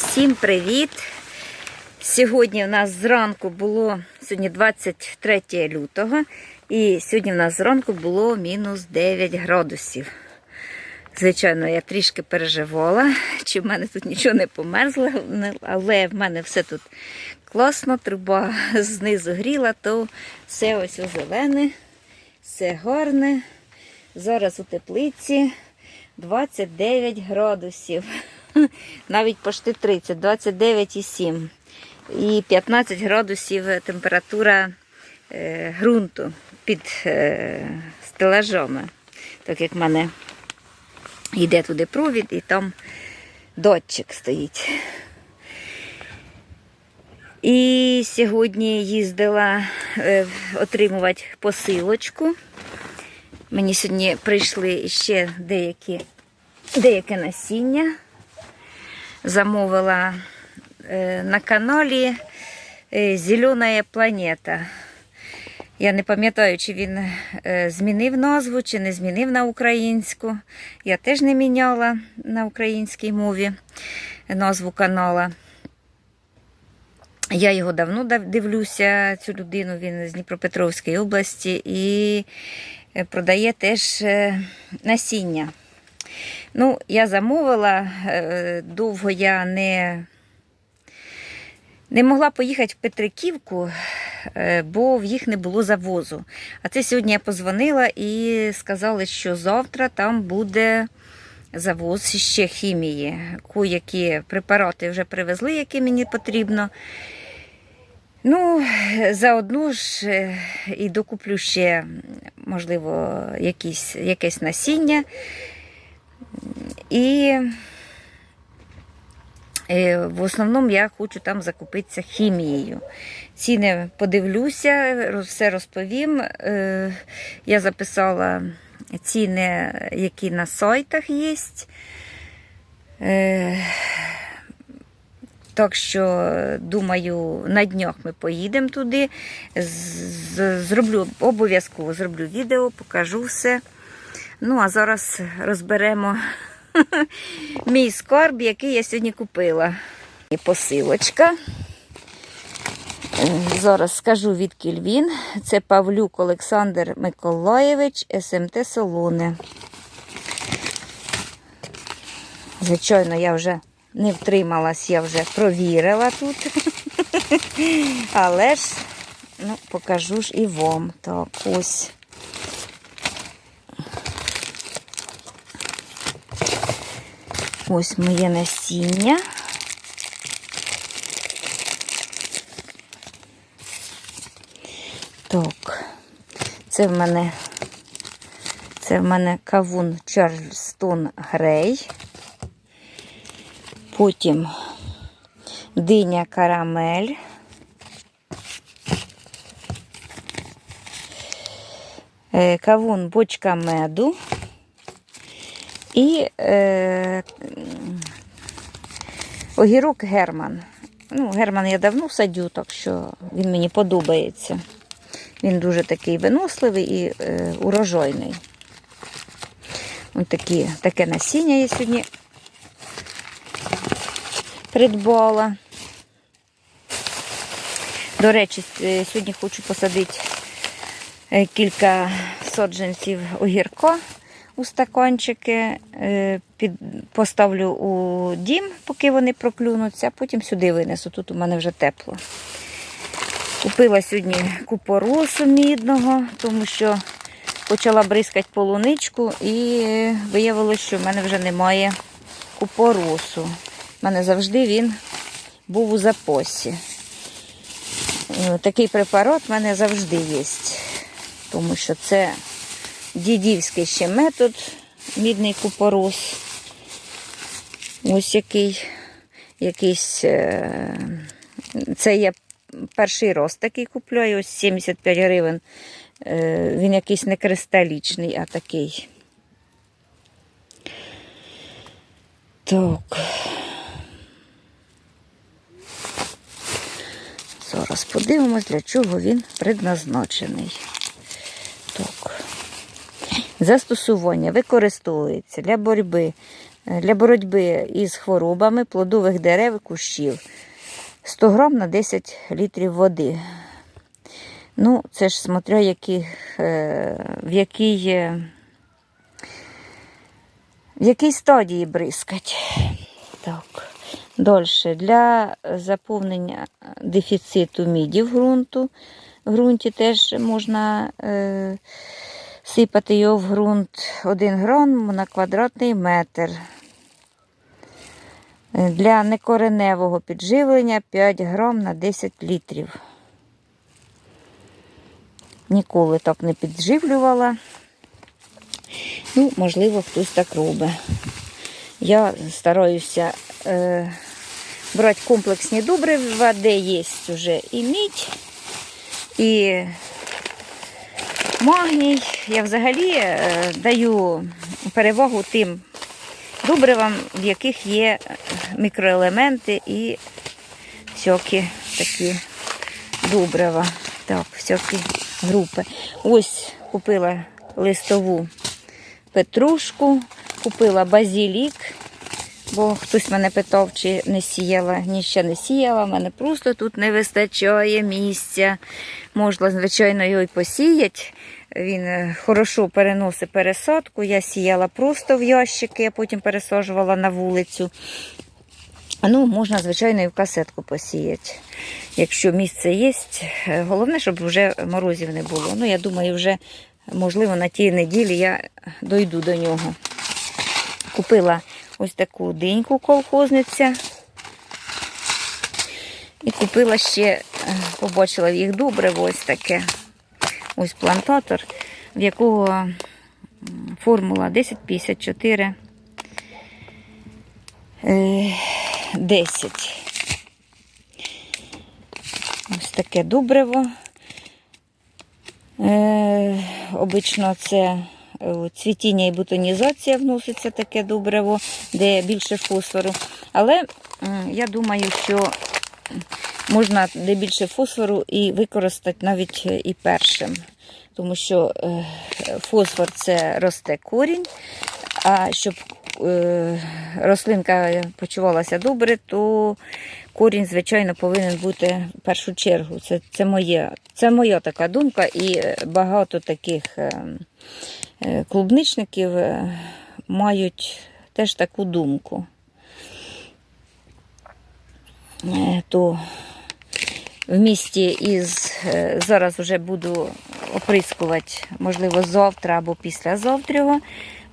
Всім привіт! Сьогодні у нас зранку було сьогодні 23 лютого, і сьогодні у нас зранку було мінус 9 градусів. Звичайно, я трішки переживала, чи в мене тут нічого не померзло, але в мене все тут класно, труба знизу гріла, то все ось у зелене, все гарне. Зараз у теплиці 29 градусів. Навіть почти 30, 29,7. І 15 градусів температура е, ґрунту під е, стелажами. Так як в мене йде туди провід і там датчик стоїть. І сьогодні їздила е, отримувати посилочку. Мені сьогодні прийшли ще деякі, деяке насіння. Замовила е, на каналі е, Зелена планета. Я не пам'ятаю, чи він е, змінив назву, чи не змінив на українську. Я теж не міняла на українській мові назву канала. Я його давно дивлюся, цю людину, він з Дніпропетровської області і продає теж насіння. Ну, я замовила, е, довго я не, не могла поїхати в Петриківку, е, бо в їх не було завозу. А це сьогодні я позвонила і сказали, що завтра там буде завоз ще хімії. Кое-які препарати вже привезли, які мені потрібно. Ну, заодно ж е, і докуплю ще, можливо, якісь, якесь насіння. І е, в основному я хочу там закупитися хімією. Ціни подивлюся, все розповім. Е, Я записала ціни, які на сайтах є. Е, Так що, думаю, на днях ми поїдемо туди. Зроблю обов'язково зроблю відео, покажу все. Ну, а зараз розберемо мій скарб, який я сьогодні купила. І посилочка. Зараз скажу відкіль він. Це Павлюк Олександр Миколаєвич, СМТ Солоне. Звичайно, я вже не втрималась, я вже провірила тут. Але ж, ну, покажу ж і вам. Так, ось. Ось моє насіння. Так, це в мене це в мене кавун Чарльстон Грей. Потім диня карамель. Е, Кавун бочка меду. І е, огірок Герман. Ну, Герман я давно садю, так що він мені подобається. Він дуже такий виносливий і е, урожайний. Ось такі, таке насіння я сьогодні придбала. До речі, е, сьогодні хочу посадити е, кілька саджанців огірка у стаканчики. Е, Під, поставлю у дім, поки вони проклюнуться, а потім сюди винесу. Тут у мене вже тепло. Купила сьогодні купоросу мідного, тому що почала бризкати полуничку і виявилося, що в мене вже немає купоросу. У мене завжди він був у запасі. Е, Такий препарат в мене завжди є, тому що це дідівський ще метод, мідний купорос. Ось який якийсь. е, Це я перший раз такий купляю, ось 75 гривень. Е, Він якийсь не кристалічний, а такий. Так. Зараз подивимось, для чого він предназначений. Застосування використовується для боротьби е, для боротьби із хворобами плодових дерев і кущів. 100 грам на 10 літрів води. Ну, це ж смотря, які, е, в якій, в якій стадії бризкать. Так. Далі. Для заповнення дефіциту міді в ґрунту. В ґрунті теж можна е, сипати його в ґрунт 1 грам на квадратний метр. Для некореневого підживлення 5 грам на 10 літрів. Ніколи так не підживлювала. Ну, можливо, хтось так робить. Я стараюся е, брати комплексні добрива, де є вже і мідь, і магній. Я взагалі е, даю перевагу тим добривам, в яких є мікроелементи і всякі такі добрива. Так, всякі групи. Ось купила листову петрушку, купила базілік, бо хтось мене питав, чи не сіяла. Ні, ще не сіяла. в мене просто тут не вистачає місця. Можна, звичайно, його й посіяти. Він е, хорошо переносить пересадку. Я сіяла просто в ящики, а потім пересаджувала на вулицю. Ну, можна, звичайно, і в касетку посіяти. Якщо місце є, Е, головне, щоб вже морозів не було. Ну, я думаю, вже, можливо, на тій неділі я дойду до нього. Купила ось таку диньку колхозниця. І купила ще, е, побачила в їх добре, ось таке. Ось плантатор, в якого формула 1054. Е, 10. Ось таке добриво. Е, обично це е, цвітіння і бутонізація вноситься таке добриво, де більше фосфору. Але я думаю, що можна де більше фосфору і використати навіть е, і першим. Тому що е, фосфор це росте корінь, а щоб е, рослинка почувалася добре, то корінь, звичайно, повинен бути в першу чергу. Це, це, моє, це моя така думка, і е, багато таких е, е, клубничників е, мають теж таку думку. Е, То в місті із е, зараз вже буду оприскувати, можливо, завтра або післязавтра,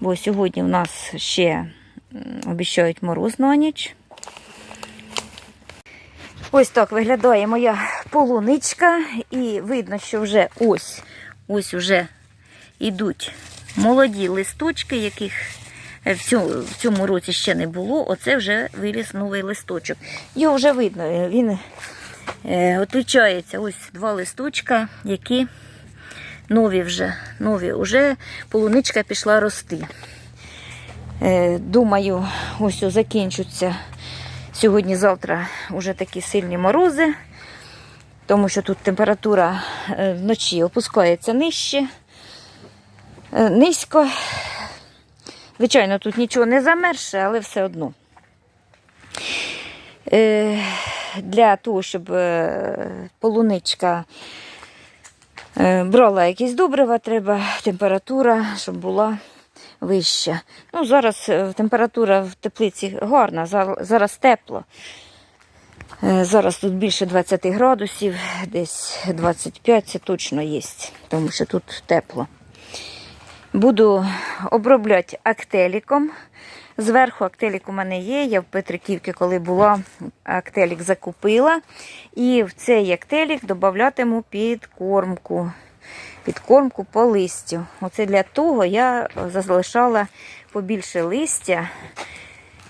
бо сьогодні в нас ще м, обіцяють мороз на ніч. Ось так виглядає моя полуничка, і видно, що вже ось, ось вже йдуть молоді листочки, яких е, в цьому, році ще не було. Оце вже виліз новий листочок. Його вже видно, е, він е, отличається. Ось два листочка, які нові вже. Нові. Уже полуничка пішла рости. Думаю, ось закінчуться сьогодні-завтра вже такі сильні морози, тому що тут температура вночі опускається нижче, низько. Звичайно, тут нічого не замерше, але все одно. Е, Для того, щоб е, полуничка е, брала якісь добрива, треба температура, щоб була вища. Ну, зараз е, температура в теплиці гарна, зараз тепло. Е, Зараз тут більше 20 градусів, десь 25 це точно є, тому що тут тепло. Буду обробляти актеліком. Зверху актелік у мене є. Я в Петриківці, коли була, актелік закупила. І в цей актелік додатиму підкормку. Підкормку по листю. Оце для того я залишала побільше листя.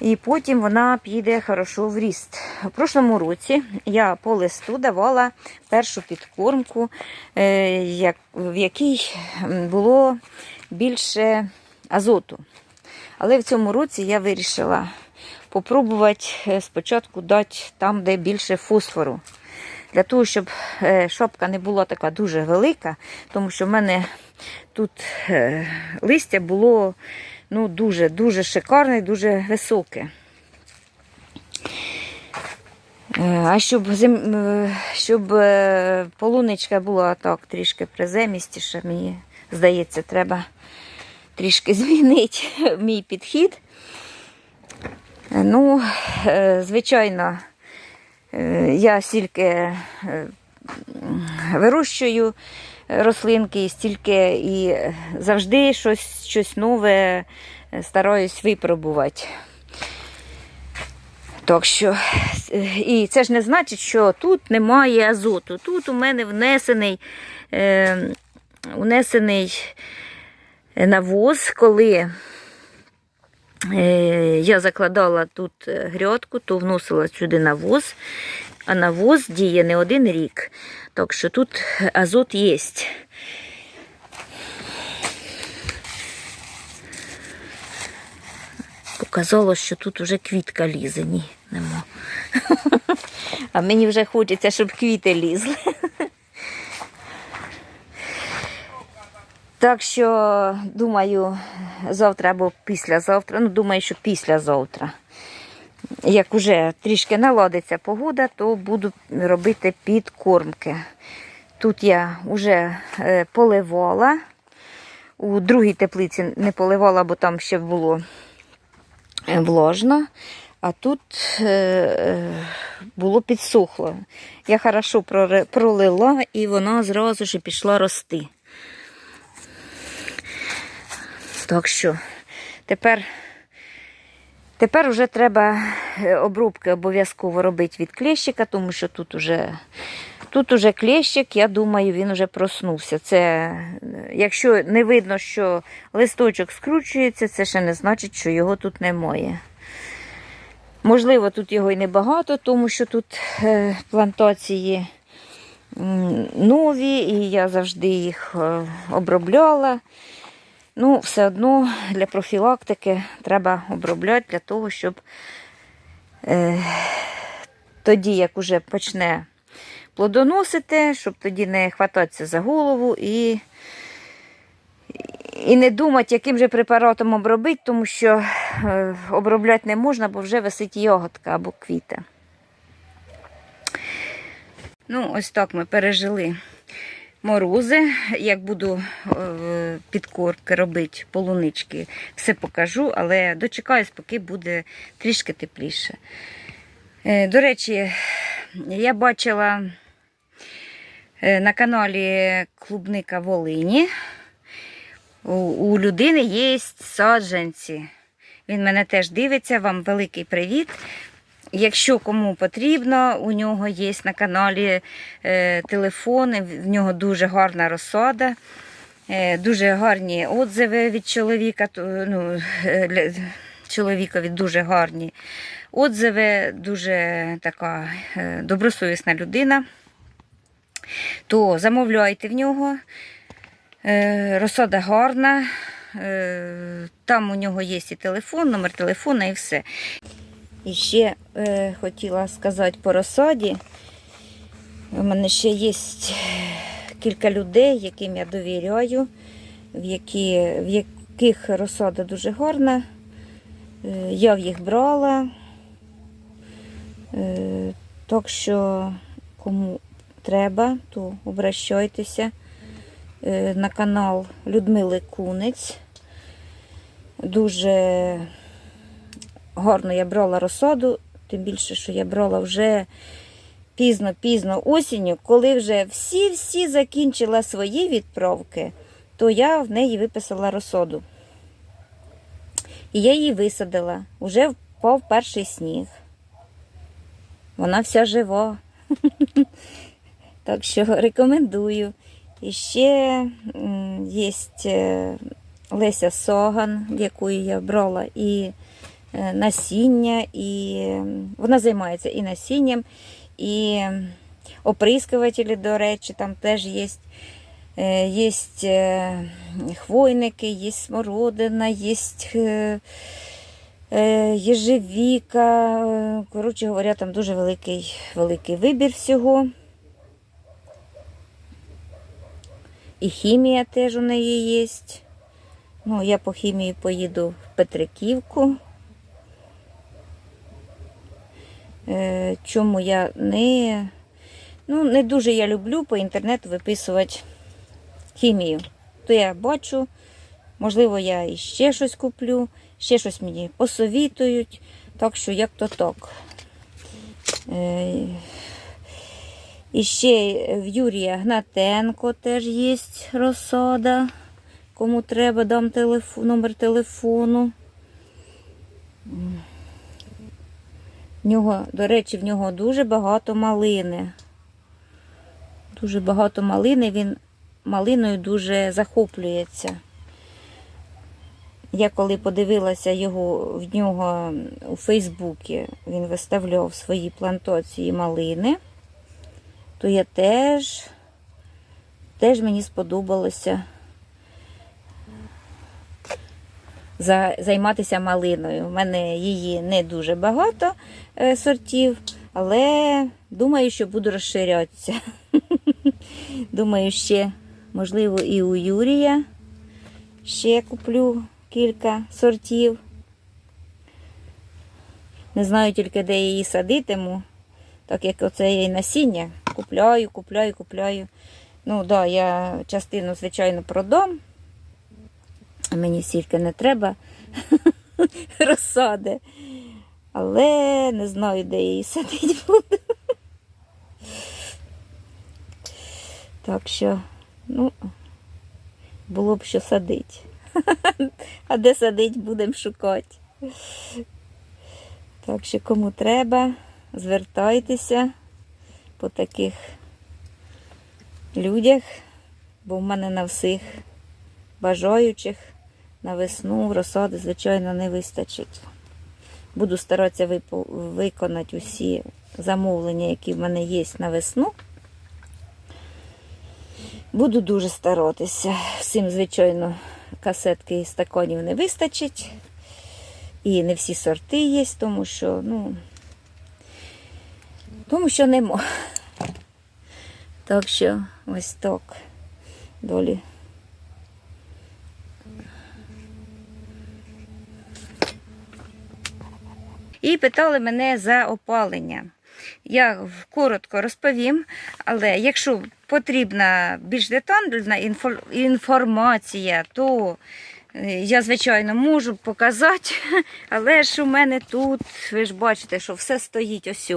І потім вона піде хорошо в ріст. У прошлому році я по листу давала першу підкормку, е, в якій було більше азоту. Але в цьому році я вирішила попробувати е, спочатку дати там, де більше фосфору. Для того, щоб е, шапка не була така дуже велика, тому що в мене тут е, листя було ну, дуже, дуже шикарне дуже високе. А щоб, зим... щоб полуничка була так трішки приземістіша, мені здається, треба трішки змінити мій підхід. Е, Ну, е, звичайно, е, я стільки вирощую рослинки, стільки і завжди щось, щось нове стараюсь випробувати. Так що, і це ж не значить, що тут немає азоту. Тут у мене внесений, внесений навоз, коли е, я закладала тут е, грядку, то вносила сюди навоз, а навоз діє не один рік. Так що тут азот є. Показалось, що тут вже квітка лізе. Ні, нема. А мені вже хочеться, щоб квіти лізли. Так що, думаю, завтра або післязавтра, ну, думаю, що післязавтра. Як уже трішки наладиться погода, то буду робити підкормки. Тут я вже е, поливала. У другій теплиці не поливала, бо там ще було е, влажно. А тут е, було підсохло. Я хорошо пролила і вона зразу ж пішла рости. Так що тепер, тепер вже треба е, обробки обов'язково робити від клещика, тому що тут уже, тут уже клещик, я думаю, він вже проснувся. Це, якщо не видно, що листочок скручується, це ще не значить, що його тут немає. Можливо, тут його і небагато, тому що тут е, плантації нові, і я завжди їх е, обробляла. Ну, все одно для профілактики треба обробляти для того, щоб е, тоді, як уже почне плодоносити, щоб тоді не хвататися за голову і, і не думати, яким же препаратом обробити, тому що е, обробляти не можна, бо вже висить ягодка або квіта. Ну, ось так ми пережили морози. Як буду е, підкорки робити полунички, все покажу, але дочекаюсь, поки буде трішки тепліше. Е, До речі, я бачила е, на каналі Клубника Волині. У, у людини є саджанці. Він мене теж дивиться, вам великий привіт. Якщо кому потрібно, у нього є на каналі е, телефони, в нього дуже гарна розсада, е, дуже гарні отзиви від чоловіка. Ну, е, чоловікові дуже гарні отзиви, дуже така добросовісна людина. То замовляйте в нього. Розсада гарна. Там у нього є і телефон, номер телефона і все. І ще е, хотіла сказати по розсаді. У мене ще є кілька людей, яким я довіряю, в, які, в яких розсада дуже гарна. Е, я в їх брала. Е, так що, кому треба, то обращайтеся е, на канал Людмили Кунець. Дуже гарно я брала розсаду, тим більше, що я брала вже пізно-пізно осінню, коли вже всі-всі закінчила свої відправки, то я в неї виписала розсаду. І я її висадила. Уже впав перший сніг. Вона вся жива. Так що рекомендую. І ще є Леся Соган, якої я брала, і е, насіння, і вона займається і насінням, і оприскувателі, до речі, там теж є. Е, Є е, хвойники, є смородина, є е, е, єжевіка. Е, Коротше говоря, там дуже великий, великий вибір всього. І хімія теж у неї є. Ну, я по хімії поїду в Петриківку. Е, чому я не, ну, не дуже я люблю по інтернету виписувати хімію. То я бачу, можливо, я ще щось куплю, ще щось мені посовітують. Так що як то так. Е, і ще в Юрія Гнатенко теж є розсада. Кому треба, дам телефон, номер телефону. В нього, до речі, в нього дуже багато малини. Дуже багато малини, він малиною дуже захоплюється. Я коли подивилася його в нього у Фейсбуці, він виставляв свої плантації малини, то я теж, теж мені сподобалося займатися малиною. У мене її не дуже багато сортів, але думаю, що буду розширятися. Думаю, ще, можливо, і у Юрія ще куплю кілька сортів. Не знаю тільки, де її садитиму, так як оце є насіння. Купляю, купляю, купляю. Ну так, да, я частину, звичайно, продам. Мені стільки не треба розсади. Але не знаю, де її садити буду. Так що, ну, було б що садити. А де садить, будемо шукати. Так що, кому треба, звертайтеся по таких людях, бо в мене на всіх бажаючих на весну розсади, звичайно, не вистачить. Буду старатися виконати усі замовлення, які в мене є на весну. Буду дуже старатися. Всім, звичайно, касетки і стаканів не вистачить. І не всі сорти є, тому що, ну, тому що нема. Так що ось так. Долі. І питали мене за опалення. Я коротко розповім, але якщо потрібна більш детальна інформація, то е, я, звичайно, можу показати, але ж у мене тут, ви ж бачите, що все стоїть ось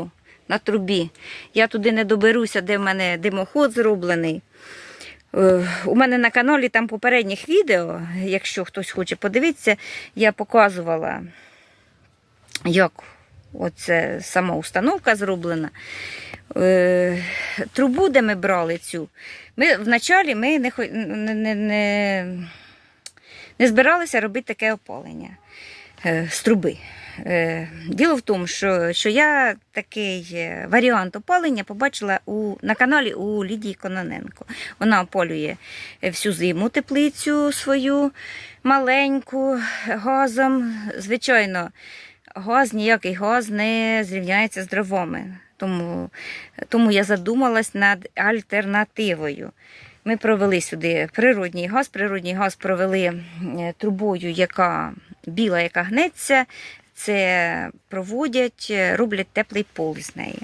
на трубі. Я туди не доберуся, де в мене димоход зроблений. Е, У мене на каналі там попередніх відео, якщо хтось хоче подивитися, я показувала, як оце сама установка зроблена. Е, Трубу, де ми брали цю, ми вначалі ми не, не, не, не, збиралися робити таке опалення е, з труби. Е, Діло в тому, що, що я такий варіант опалення побачила у, на каналі у Лідії Кононенко. Вона опалює всю зиму теплицю свою маленьку газом. Звичайно, газ, ніякий газ не зрівняється з дровами. Тому, тому я задумалась над альтернативою. Ми провели сюди природній газ. Природній газ провели трубою, яка біла, яка гнеться. Це проводять, е, роблять теплий пол з неї.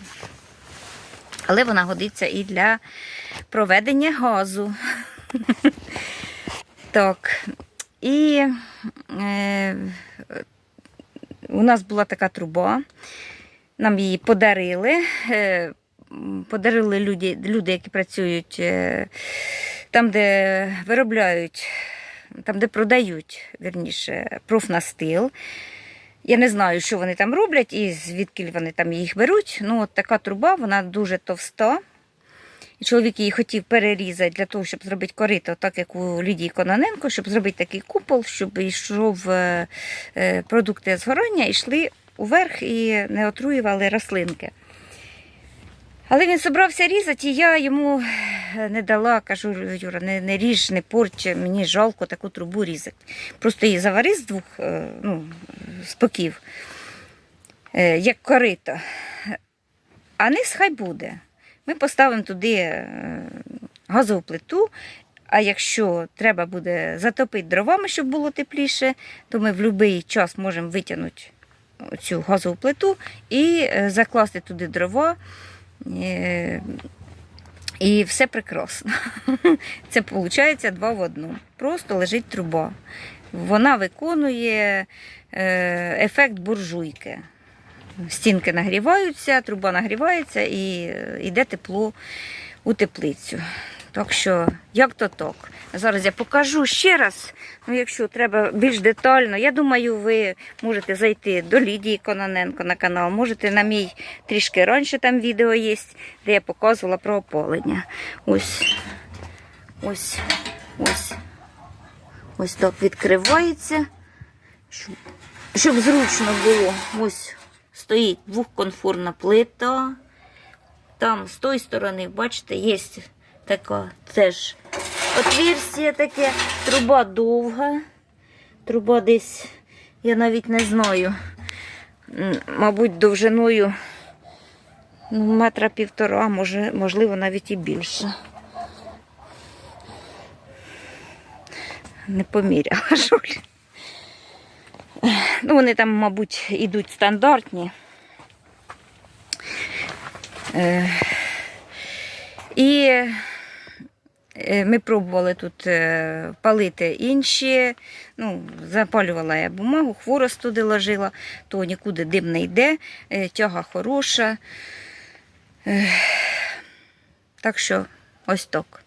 Але вона годиться і для проведення газу. Так. І е, у нас була така труба. Нам її подарили. Е, Подарили люди, люди які працюють е, там, де виробляють, там, де продають, верніше, профнастил. Я не знаю, що вони там роблять і звідки вони там їх беруть. Ну, от така труба, вона дуже товста. І чоловік її хотів перерізати для того, щоб зробити корито, так як у Лідії Кононенко, щоб зробити такий купол, щоб йшов е, е, продукти згорання, йшли уверх і не отруювали рослинки. Але він собрався різати, і я йому е, не дала, кажу, Юра, не, не ріж, не порч, мені жалко таку трубу різати. Просто її завари з двох ну, споків, як корито. А низ хай буде. Ми поставимо туди е, газову плиту, А якщо треба буде затопити дровами, щоб було тепліше, то ми в будь-який час можемо витягнути цю газову плиту і е, закласти туди дрова. Е, І все прекрасно. Це виходить два в одному. Просто лежить труба. Вона виконує ефект буржуйки. Стінки нагріваються, труба нагрівається і е, йде тепло у теплицю. Так що, як то так. Зараз я покажу ще раз. Ну, якщо треба більш детально, я думаю, ви можете зайти до Лідії Кононенко на канал. Можете на мій трішки раніше там відео є, де я показувала про опалення. Ось, ось, ось. Ось так відкривається, щоб, щоб зручно було. Ось стоїть двохконфорна плита. Там з тої сторони, бачите, є така теж отверстие таке, труба довга. Труба десь, я навіть не знаю. Мабуть, довжиною ну, метра півтора, може, можливо, навіть і більше. Не поміряла жуль. Ну, вони там, мабуть, ідуть стандартні. Е, І е, ми пробували тут е, палити інші. Ну, запалювала я бумагу, хворост туди ложила, то нікуди дим не йде, тяга хороша. Так що ось так.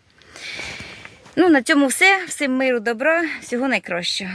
Ну, на цьому все. Всім миру, добра, всього найкращого.